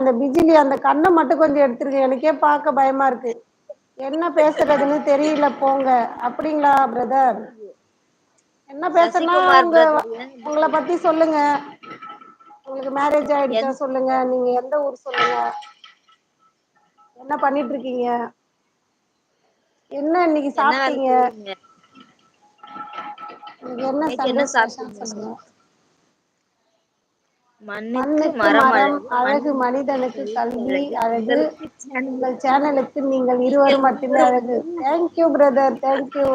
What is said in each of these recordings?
அந்த பிஜிலி அந்த கண்ண மட்டு கொஞ்ச எடுத்துருங்க. எனக்கே பாக்க பயமா இருக்கு. என்ன பேசுறதுன்னு தெரியல போங்க. அப்டிங்களா பிரதர் என்ன பேசனா உங்க உங்கள பத்தி சொல்லுங்க. உங்களுக்கு மேரேஜ் ஆயிடுச்சா சொல்லுங்க. நீங்க எந்த ஊர் சொல்லுங்க? என்ன பண்ணிட்டு இருக்கீங்க? என்ன இன்னைக்கு இன்னைக்கு என்ன இன்னைக்கு மண்ணுக்கு மரம் அழகு மனிதனுக்கு கல்வி அழகு. உங்கள் சேனலுக்கு நீங்கள் இருவரும் மட்டுமே அழகு. தேங்க்யூ பிரதர் தேங்க்யூ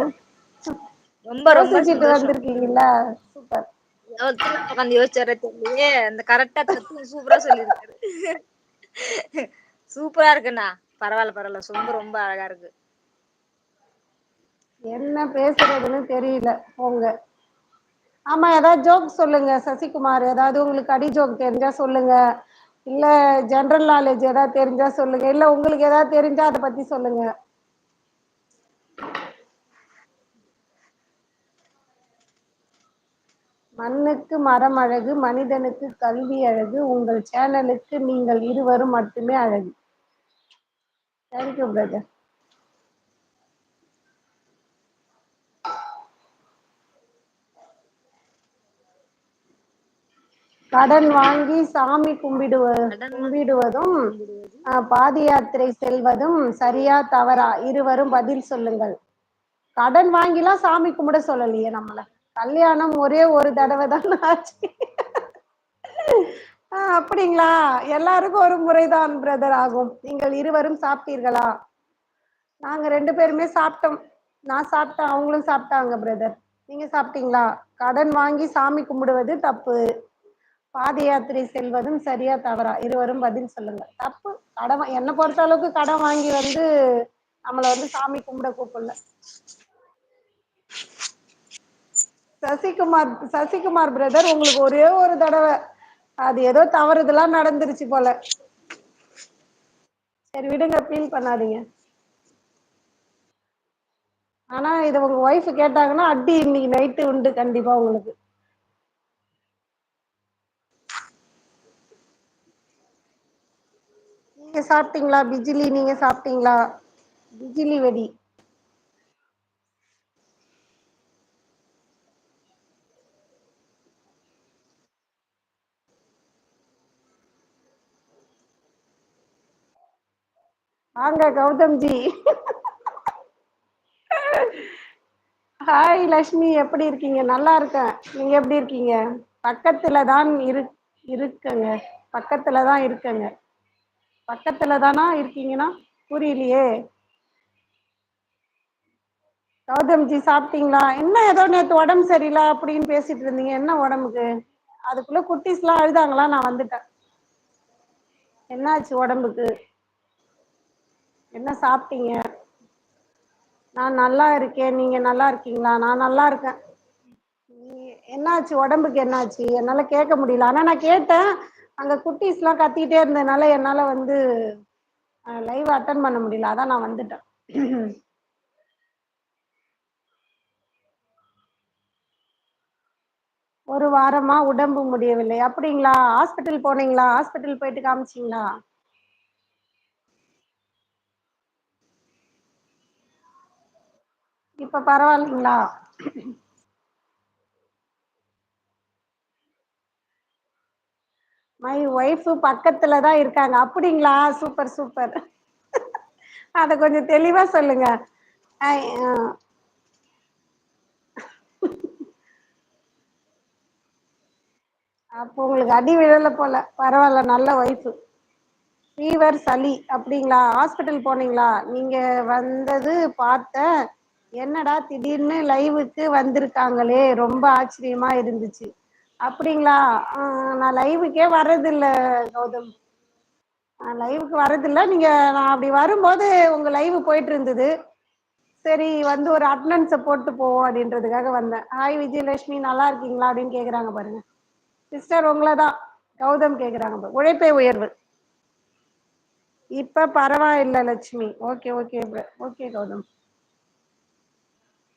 ரொம்ப ரொம்ப யோசிச்சுட்டு வந்திருக்கீங்களா? சூப்பர் எவ்ளோ உக்காந்து யோசிச்சாரோ அந்த கரெக்டா டக்குனு சூப்பரா சொல்லிருக்காரு சூப்பரா இருக்குண்ணா. பரவால்ல பரவால்ல ரொம்ப ரொம்ப அழகா இருக்கு. என்ன பேசுறதுன்னு தெரியல. போங்க. ஆமா ஏதாவது ஜோக் சொல்லுங்க சசிகுமார். ஏதாவது உங்களுக்கு அடி ஜோக் தெரிஞ்சா சொல்லுங்க. இல்ல ஜென்ரல் நாலேஜ் ஏதாவது தெரிஞ்சா சொல்லுங்க. இல்ல உங்களுக்கு ஏதாவது தெரிஞ்சா அதை பத்தி சொல்லுங்க. மண்ணுக்கு மரம் அழகு மனிதனுக்கு கல்வி அழகு உங்கள் சேனலுக்கு நீங்கள் இருவரும் மட்டுமே அழகு. தேங்க்யூ பிரதர் கடன் வாங்கி சாமி கும்பிடுவ கும்பிடுவதும் பாத யாத்திரை செல்வதும் சரியா தவறா? இருவரும் பதில் சொல்லுங்கள். கடன் வாங்கிலாம் சாமி கும்பிட சொல்லலையே நம்மள. கல்யாணம் ஒரே ஒரு தடவை தான் ஆச்சு. அப்படிங்களா? எல்லாருக்கும் ஒரு முறைதான் பிரதர் ஆகும். நீங்கள் இருவரும் சாப்பிட்டீர்களா? நாங்க ரெண்டு பேருமே சாப்பிட்டோம். நான் சாப்பிட்டேன் அவங்களும் சாப்பிட்டாங்க பிரதர் நீங்க சாப்பிட்டீங்களா? கடன் வாங்கி சாமி கும்பிடுவது தப்பு. பாத யாத்திரை செல்வதும் சரியா தவறா? இருவரும் பதில் சொல்லுங்க தப்பு. கடன் என்னை பொறுத்த அளவுக்கு கடன் வாங்கி வந்து நம்மளை வந்து சாமி கும்பிட கூப்பிடல. சசிகுமார் சசிகுமார் பிரதர் உங்களுக்கு ஒரே ஒரு தடவை. அது ஏதோ தவறுதெல்லாம் நடந்துருச்சு போல. சரி விடுங்க ஃபீல் பண்ணாதீங்க. ஆனா இதை உங்க ஒய்ஃப் கேட்டாங்கன்னா அடி இன்னைக்கு நைட்டு உண்டு கண்டிப்பா உங்களுக்கு. நீங்க சாப்பிட்டீங்களா? பிஜிலி நீங்க சாப்பிட்டீங்களா? பிஜிலி வெடி. வாங்க கௌதம்ஜி. ஹாய் லக்ஷ்மி. எப்படி இருக்கீங்க? நல்லா இருக்கேன். நீங்க எப்படி இருக்கீங்க? பக்கத்துல தான் இரு இருக்கங்க. பக்கத்துல தான் இருக்கங்க. பக்கத்துல தானா இருக்கீங்கன்னா புரியலையே. கௌதம்ஜி சாப்பிட்டீங்களா? என்ன ஏதோ நேத்து உடம்பு சரியில்லை அப்படின்னு பேசிட்டு இருந்தீங்க. என்ன உடம்புக்கு? அதுக்குள்ள குட்டிஸ்லாம் அழுதாங்களா? நான் வந்துட்டேன். என்னாச்சு உடம்புக்கு? என்ன சாப்பிட்டீங்க? நான் நல்லா இருக்கேன். நீங்க நல்லா இருக்கீங்களா? நான் நல்லா இருக்கேன். என்னாச்சு? உடம்புக்கு என்னாச்சு? என்னால கேட்க முடியல. ஆனா நான் கேட்டேன். அங்க குட்டீஸ்லாம் கத்திட்டே இருந்ததுனால என்னால வந்து லைவ் அட்டன் பண்ண முடியல. அதான் நான் வந்துட்டேன். ஒரு வாரமா உடம்பு முடியவில்லை. அப்படிங்களா? ஹாஸ்பிட்டல் போனீங்களா? ஹாஸ்பிட்டல் போயிட்டு காமிச்சீங்களா? இப்ப பரவாயில்லைங்களா? மை ஒய்ஃப் தான் இருக்காங்க. அப்படிங்களா? சூப்பர் சூப்பர் அத கொஞ்சம் தெளிவா சொல்லுங்க. அ uh, அப்போ உங்களுக்கு அடி விழல போல. பரவாயில்ல நல்ல ஒய்ஃபு ஃபீவர் சளி. அப்படிங்களா? ஹாஸ்பிட்டல் போனீங்களா? நீங்க வந்தது பார்த்த என்னடா திடீர்னு லைவுக்கு வந்திருக்காங்களே. ரொம்ப ஆச்சரியமா இருந்துச்சு. அப்படிங்களா? நான் லைவுக்கே வர்றதில்ல கௌதம். லைவுக்கு வரதில்ல நீங்க நான் அப்படி வரும்போது உங்க லைவு போயிட்ருந்தது சரி வந்து ஒரு அட்னன்ஸ போட்டு போவோம் அப்படின்றதுக்காக வந்தேன். ஹாய் விஜயலட்சுமி நல்லா இருக்கீங்களா? அப்படின்னு கேக்குறாங்க பாருங்க. சிஸ்டர் உங்களதா கௌதம் கேக்குறாங்க உழைப்பே உயர்வு. இப்ப பரவாயில்ல Lakshmi. Okay okay okay Gautam.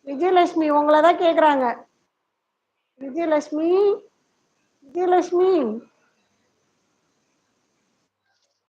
Vijayalakshmi உங்களை தான் கேக்குறாங்க. விஜயலட்சுமி விஜயலட்சுமி